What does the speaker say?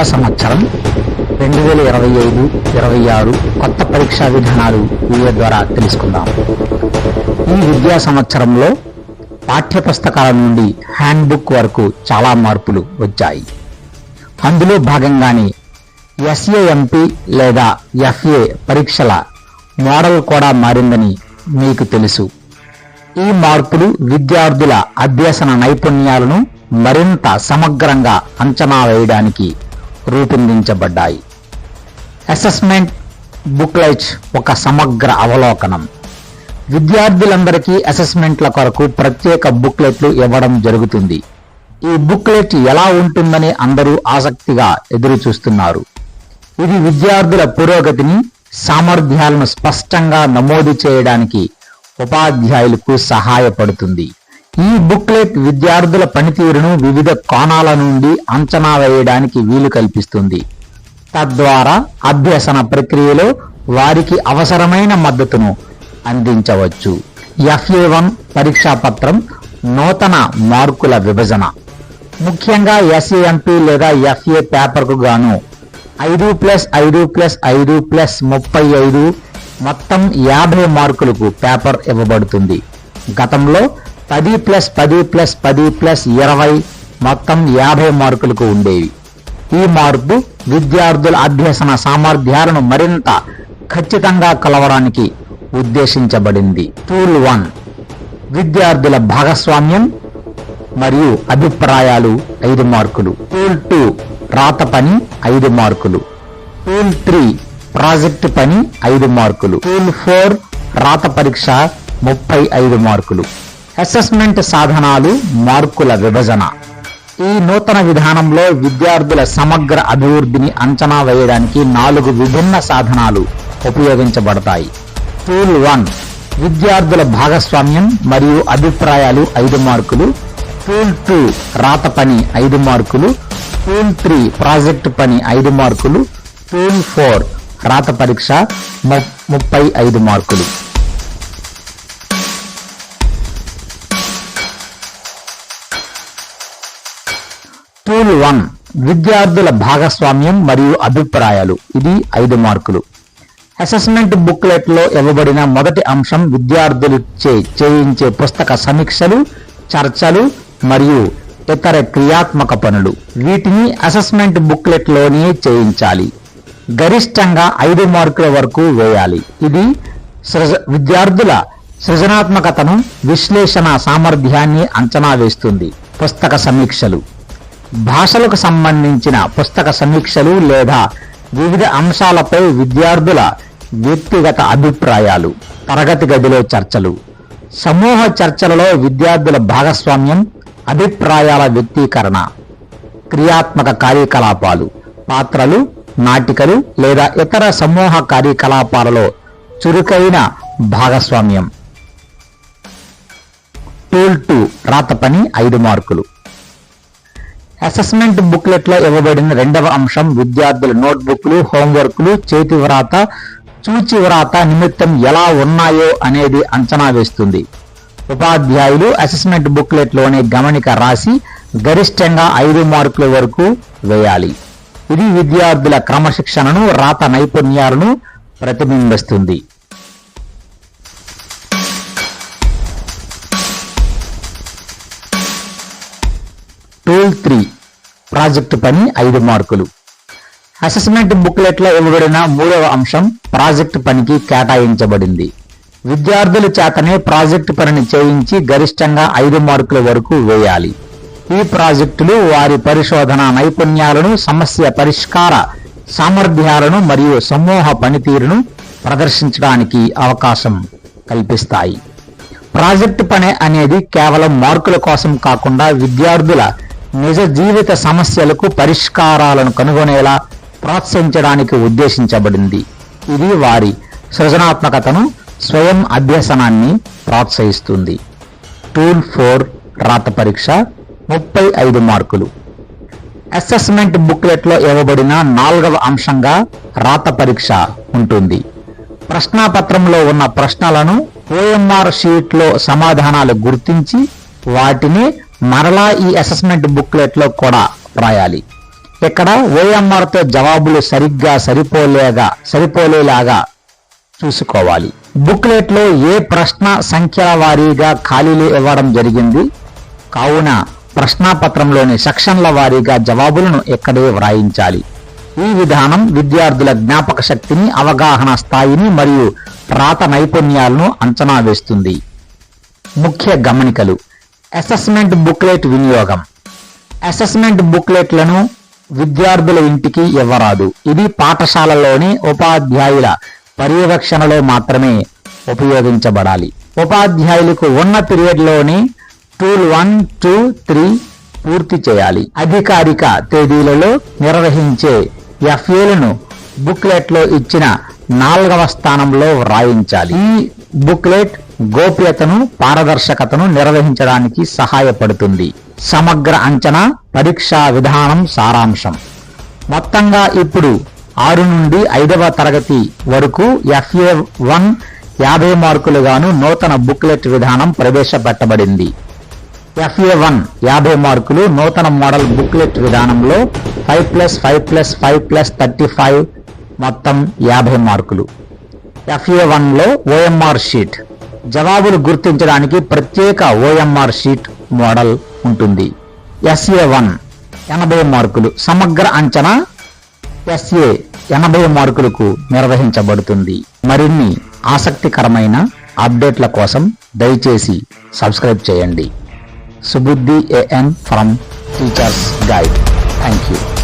విద్యా సంవత్సరం రెండు వేల ఇరవై ఐదు ఇరవై ఆరు కొత్త పరీక్షా విధానాలు వీడియో ద్వారా తెలుసుకుందాం. ఈ విద్యా సంవత్సరంలో పాఠ్యపుస్తకాల నుండి హ్యాండ్బుక్ వరకు చాలా మార్పులు వచ్చాయి. అందులో భాగంగానే ఎస్ఏఎంపి లేదా ఎఫ్ఏ పరీక్షల మోడల్ కూడా మారిందని మీకు తెలుసు. ఈ మార్పులు విద్యార్థుల అభ్యసన నైపుణ్యాలను మరింత సమగ్రంగా అంచనా వేయడానికి రూపొందించబడ్డాయి. అసెస్మెంట్ బుక్లెట్స్ ఒక సమగ్ర అవలోకనం. విద్యార్థులందరికీ అసెస్మెంట్ల కొరకు ప్రత్యేక బుక్లెట్లు ఇవ్వడం జరుగుతుంది. ఈ బుక్లెట్ ఎలా ఉంటుందని అందరూ ఆసక్తిగా ఎదురు చూస్తున్నారు ఇది విద్యార్థుల పురోగతిని సామర్థ్యాలను స్పష్టంగా నమోదు చేయడానికి ఉపాధ్యాయులకు సహాయపడుతుంది. ఈ బుక్లెట్ విద్యార్థుల పనితీరును వివిధ కోణాల నుండి అంచనా వేయడానికి వీలు కల్పిస్తుంది. తద్వారా అభ్యసన ప్రక్రియలో వారికి అవసరమైన మద్దతును అందించవచ్చు. ఎఫ్ఏ వన్ పరీక్షా పత్రం నూతన మార్కుల విభజన. ముఖ్యంగా ఎస్ఏఎంపి లేదా ఎఫ్ఏ పేపర్కు గాను ఐదు ప్లస్ ఐదు ప్లస్ ఐదు ప్లస్ ముప్పై ఐదు మొత్తం యాభై మార్కులకు పేపర్ ఇవ్వబడుతుంది. గతంలో పది ప్లస్ పది ప్లస్ పది ప్లస్ ఇరవై మొత్తం యాభై మార్కులకు ఉండేవి. ఈ మార్పు విద్యార్థుల అభ్యసన సామర్థ్యాలను మరింత ఖచ్చితంగా కలవడానికి ఉద్దేశించబడింది. టూల్ వన్ విద్యార్థుల భాగస్వామ్యం మరియు అభిప్రాయాలు ఐదు మార్కులు. టూల్ టూ రాత పని ఐదు మార్కులు. టూల్ త్రీ ప్రాజెక్ట్ పని ఐదు మార్కులు. టూల్ ఫోర్ రాత పరీక్ష ముప్పై ఐదు మార్కులు. అసెస్మెంట్ సాధనాలు మార్కుల విభజన. ఈ నూతన విధానంలో విద్యార్థుల సమగ్ర అభివృద్ధిని అంచనా వేయడానికి నాలుగు విభిన్న సాధనాలు ఉపయోగించబడతాయి. టూల్ వన్ విద్యార్థుల భాగస్వామ్యం మరియు అభిప్రాయాలు ఐదు మార్కులు. టూల్ టూ రాత పని ఐదు మార్కులు. టూల్ త్రీ ప్రాజెక్ట్ పని ఐదు మార్కులు. టూల్ ఫోర్ రాత పరీక్ష ముప్పై ఐదు మార్కులు. టూల్ వన్ విద్యార్థుల భాగస్వామ్యం మరియు అభిప్రాయాలు. ఇది ఐదు మార్కులు. అసెస్మెంట్ బుక్లెట్లో ఇవ్వబడిన మొదటి అంశం విద్యార్థులు చే చేయించే పుస్తక సమీక్షలు చర్చలు మరియు ఇతర క్రియాత్మక పనులు. వీటిని అసెస్మెంట్ బుక్లెట్లోనే చేయించాలి. గరిష్టంగా ఐదు మార్కుల వరకు వేయాలి. ఇది సృజ విద్యార్థుల సృజనాత్మకతను విశ్లేషణ సామర్థ్యాన్ని అంచనా వేస్తుంది. పుస్తక సమీక్షలు. భాషలకు సంబంధించిన పుస్తక సమీక్షలు లేదా వివిధ అంశాలపై విద్యార్థుల వ్యక్తిగత అభిప్రాయాలు తరగతి గదిలో చర్చలు సమూహ చర్చలలో విద్యార్థుల భాగస్వామ్యం అభిప్రాయాల వ్యక్తీకరణ క్రియాత్మక కార్యకలాపాలు పాత్రలు నాటికలు లేదా ఇతర సమూహ కార్యకలాపాలలో చురుకైన భాగస్వామ్యం. టూల్ టూ రాత పని ఐదు మార్కులు. అసెస్మెంట్ బుక్లెట్లో ఇవ్వబడిన రెండవ అంశం విద్యార్థుల నోట్బుక్లు హోంవర్క్లు చేతి వ్రాత చూచి వ్రాత నిమిత్తం ఎలా ఉన్నాయో అనేది అంచనా వేస్తుంది. ఉపాధ్యాయులు అసెస్మెంట్ బుక్లెట్లోనే గమనిక రాసి గరిష్టంగా ఐదు మార్కుల వరకు వేయాలి. ఇది విద్యార్థుల క్రమశిక్షణను రాత నైపుణ్యాలను ప్రతిబింబిస్తుంది. టోల్ త్రీ ప్రాజెక్టు పని ఐదు మార్కులు. అసెస్మెంట్ బుక్లెట్లో ఇవ్వబడిన మూడవ అంశం ప్రాజెక్టు పనికి కేటాయించబడింది. విద్యార్థుల చేతనే ప్రాజెక్టు పనిని చేయించి గరిష్టంగా ఐదు మార్కుల వరకు వేయాలి. ఈ ప్రాజెక్టులు వారి పరిశోధన నైపుణ్యాలను సమస్య పరిష్కార సామర్థ్యాలను మరియు సమూహ పనితీరును ప్రదర్శించడానికి అవకాశం కల్పిస్తాయి. ప్రాజెక్టు పని అనేది కేవలం మార్కుల కోసం కాకుండా విద్యార్థుల నిజ జీవిత సమస్యలకు పరిష్కారాలను కనుగొనేలా ప్రోత్సహించడానికి ఉద్దేశించబడింది. ఇది వారి సృజనాత్మకతను స్వయం అభ్యసనాన్ని ప్రోత్సహిస్తుంది. టూల్ ఫోర్ రాత పరీక్ష ముప్పై ఐదు మార్కులు. అసెస్మెంట్ బుక్లెట్లో ఇవ్వబడిన నాలుగవ అంశంగా రాత పరీక్ష ఉంటుంది. ప్రశ్నాపత్రంలో ఉన్న ప్రశ్నలను ఓఎంఆర్ షీట్లో సమాధానాలు గుర్తించి వాటిని మరలా ఈ అసెస్మెంట్ బుక్లెట్లో కూడా రాయాలి. ఇక్కడ ఓఎంఆర్తో జవాబులు సరిగ్గా సరిపోలేగా సరిపోలేలాగా చూసుకోవాలి. బుక్లెట్లో ఏ ప్రశ్న సంఖ్యల వారీగా ఖాళీలు ఇవ్వడం జరిగింది? కావున ప్రశ్నాపత్రంలోని సెక్షన్ల వారీగా జవాబులను ఇక్కడే వ్రాయించాలి. ఈ విధానం విద్యార్థుల జ్ఞాపక శక్తిని అవగాహన స్థాయిని మరియు రాత నైపుణ్యాలను అంచనా వేస్తుంది. ముఖ్య గమనికలు. అసెస్మెంట్ బుక్లెట్ వినియోగం. అసెస్మెంట్ బుక్లెట్లను విద్యార్థుల ఇంటికి ఇవ్వరాదు. ఇది పాఠశాలలోని ఉపాధ్యాయుల పర్యవేక్షణలో మాత్రమే ఉపయోగించబడాలి. ఉపాధ్యాయులకు ఉన్న పీరియడ్లోని టూల్ వన్ టూ త్రీ పూర్తి చేయాలి. అధికారిక తేదీలలో నిర్వహించే ఎఫ్ఏలను బుక్లెట్లో ఇచ్చిన నాలుగవ స్థానంలో వ్రాయించాలి. ఈ బుక్లెట్ గోప్యతను పారదర్శకతను నిర్వహించడానికి సహాయపడుతుంది. సమగ్ర అంచనా పరీక్షా విధానం సారాంశం. మొత్తంగా ఇప్పుడు ఆరు నుండి ఐదవ తరగతి వరకు ఎఫ్ఏ వన్ యాభై మార్కులుగాను నూతన బుక్లెట్ విధానం ప్రవేశపెట్టబడింది. ఎఫ్ఏ వన్ యాభై మార్కులు నూతన మోడల్ బుక్లెట్ విధానంలో five plus five plus five plus thirty five మొత్తం యాభై మార్కులు. ఎఫ్ఏ వన్లో ఓఎంఆర్ షీట్. జవాబులు గుర్తించడానికి ప్రత్యేక ఓఎంఆర్ షీట్ మోడల్ ఉంటుంది. ఎస్ఏ వన్ ఎనభై మార్కులు. సమగ్ర అంచనా ఎస్ఏ ఎనభై మార్కులకు నిర్వహించబడుతుంది. మరిన్ని ఆసక్తికరమైన అప్డేట్ల కోసం దయచేసి సబ్స్క్రైబ్ చేయండి. Subuddhi AN from teachers guide thank you